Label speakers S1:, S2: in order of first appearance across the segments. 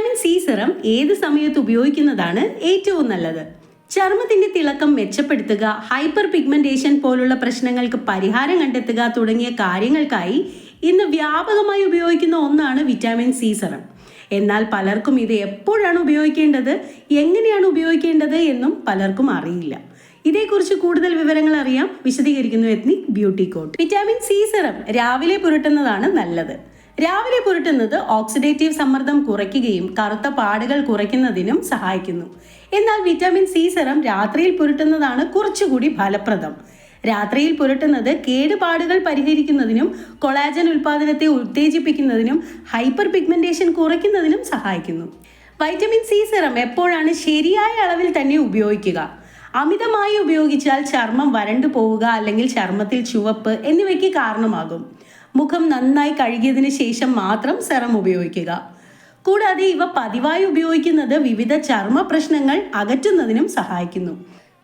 S1: Vitamin C serum ഏത് സമയത്ത് ഉപയോഗിക്കുന്നതാണ് ഏറ്റവും നല്ലത്? ചർമ്മത്തിന്റെ തിളക്കം മെച്ചപ്പെടുത്തുക ഹൈപ്പർ പിഗ്മെന്റേഷൻ പോലുള്ള പ്രശ്നങ്ങൾക്ക് പരിഹാരം കണ്ടെത്തുക തുടങ്ങിയ കാര്യങ്ങൾക്കായി ഇന്ന് വ്യാപകമായി ഉപയോഗിക്കുന്ന ഒന്നാണ് വിറ്റാമിൻ സി സിറം എന്നാൽ പലർക്കും ഇത് എപ്പോഴാണ് ഉപയോഗിക്കേണ്ടത് എങ്ങനെയാണ് ഉപയോഗിക്കേണ്ടത് എന്നും പലർക്കും അറിയില്ല. ഇതേക്കുറിച്ച് കൂടുതൽ വിവരങ്ങൾ അറിയാം വിശദീകരിക്കുന്നു ethnic beauty court. Vitamin C serum രാവിലെ പുരട്ടുന്നതാണ് നല്ലത്. രാവിലെ പുരട്ടുന്നത് ഓക്സിഡേറ്റീവ് സമ്മർദ്ദം കുറയ്ക്കുകയും കറുത്ത പാടുകൾ കുറയ്ക്കുന്നതിനും സഹായിക്കുന്നു. എന്നാൽ വിറ്റാമിൻ സി സെറം രാത്രിയിൽ പുരട്ടുന്നതാണ് കുറച്ചുകൂടി ഫലപ്രദം. രാത്രിയിൽ പുരട്ടുന്നത് കേടുപാടുകൾ പരിഹരിക്കുന്നതിനും കൊളാജൻ ഉൽപാദനത്തെ ഉത്തേജിപ്പിക്കുന്നതിനും ഹൈപ്പർ പിഗ്മെന്റേഷൻ കുറയ്ക്കുന്നതിനും സഹായിക്കുന്നു. വൈറ്റമിൻ സി സിറം എപ്പോഴാണ് ശരിയായ അളവിൽ തന്നെ ഉപയോഗിക്കുക? അമിതമായി ഉപയോഗിച്ചാൽ ചർമ്മം വരണ്ടു പോവുക അല്ലെങ്കിൽ ചർമ്മത്തിൽ ചുവപ്പ് എന്നിവയ്ക്ക് കാരണമാകും. മുഖം നന്നായി കഴുകിയതിന് ശേഷം മാത്രം സെറം ഉപയോഗിക്കുക. കൂടാതെ ഇവ പതിവായി ഉപയോഗിക്കുന്നത് വിവിധ ചർമ്മ പ്രശ്നങ്ങൾ അകറ്റുന്നതിനും സഹായിക്കുന്നു.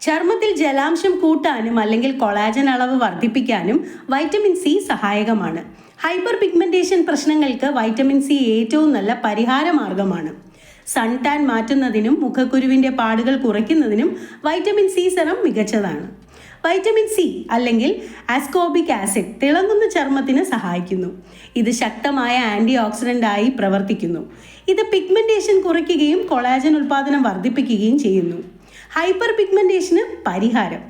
S1: ചർമ്മത്തിൽ ജലാംശം കൂട്ടാനും അല്ലെങ്കിൽ കൊളാജൻ അളവ് വർദ്ധിപ്പിക്കാനും വൈറ്റമിൻ സി സഹായകമാണ്. ഹൈപ്പർ പിഗ്മെന്റേഷൻ പ്രശ്നങ്ങൾക്ക് വൈറ്റമിൻ സി ഏറ്റവും നല്ല പരിഹാര മാർഗമാണ്. സൺ ടാൻ മാറ്റുന്നതിനും മുഖക്കുരുവിന്റെ പാടുകൾ കുറയ്ക്കുന്നതിനും വൈറ്റമിൻ സി സെറം മികച്ചതാണ്. വൈറ്റമിൻ സി അല്ലെങ്കിൽ ആസ്കോബിക് ആസിഡ് തിളങ്ങുന്ന ചർമ്മത്തിന് സഹായിക്കുന്നു. ഇത് ശക്തമായ ആന്റി ഓക്സിഡന്റായി പ്രവർത്തിക്കുന്നു. ഇത് പിഗ്മെന്റേഷൻ കുറയ്ക്കുകയും കൊളാജൻ ഉൽപാദനം വർദ്ധിപ്പിക്കുകയും ചെയ്യുന്നു. ഹൈപ്പർ പിഗ്മെന്റേഷന് പരിഹാരം.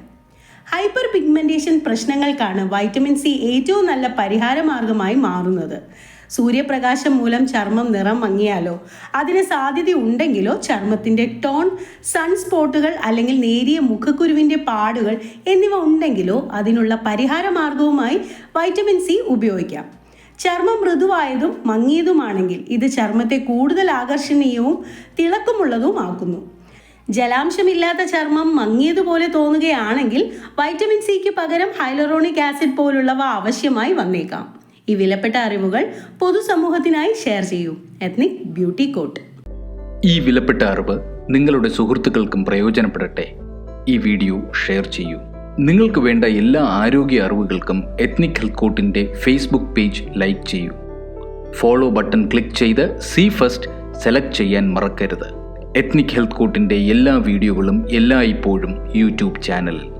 S1: ഹൈപ്പർ പിഗ്മെന്റേഷൻ പ്രശ്നങ്ങൾക്കാണ് വൈറ്റമിൻ സി ഏറ്റവും നല്ല പരിഹാര മാർഗമായി മാറുന്നത്. സൂര്യപ്രകാശം മൂലം ചർമ്മം നിറം മങ്ങിയാലോ? അതിന് സാധ്യത ഉണ്ടെങ്കിലോ ചർമ്മത്തിന്റെ ടോൺ സൺസ്പോട്ടുകൾ അല്ലെങ്കിൽ നേരിയ മുഖക്കുരുവിന്റെ പാടുകൾ എന്നിവ ഉണ്ടെങ്കിലോ അതിനുള്ള പരിഹാര മാർഗവുമായി വൈറ്റമിൻ സി ഉപയോഗിക്കാം. ചർമ്മം മൃദുവായതും മങ്ങിയതുമാണെങ്കിൽ ഇത് ചർമ്മത്തെ കൂടുതൽ ആകർഷണീയവും തിളക്കമുള്ളതും തിളക്കമുള്ളതുമാക്കുന്നു ജലാംശമില്ലാത്ത ചർമ്മം മങ്ങിയതുപോലെ തോന്നുകയാണെങ്കിൽ വൈറ്റമിൻ സിക്ക് പകരം ഹൈലറോണിക് ആസിഡ് പോലുള്ളവ ആവശ്യമായി വന്നേക്കാം. ഈ വിലപ്പെട്ട അറിവുകൾ പൊതുസമൂഹത്തിനായി ഷെയർ ചെയ്യൂ. എത്നിക് ബ്യൂട്ടി കോട്ട്
S2: ഈ വിലപ്പെട്ട അറിവ് നിങ്ങളുടെ സുഹൃത്തുക്കൾക്കും പ്രയോജനപ്പെടട്ടെ. ഈ വീഡിയോ ഷെയർ ചെയ്യൂ. നിങ്ങൾക്ക് വേണ്ട എല്ലാ ആരോഗ്യ അറിവുകൾക്കും എത്നിക് ഹെൽത്ത് കോട്ടിന്റെ ഫേസ്ബുക്ക് പേജ് ലൈക്ക് ചെയ്യൂ. ഫോളോ ബട്ടൺ ക്ലിക്ക് ചെയ്ത് സി ഫസ്റ്റ് സെലക്ട് ചെയ്യാൻ മറക്കരുത്. എത്നിക് ഹെൽത്ത് കോട്ടിന്റെ എല്ലാ വീഡിയോകളും എല്ലായ്പ്പോഴും യൂട്യൂബ് ചാനലിൽ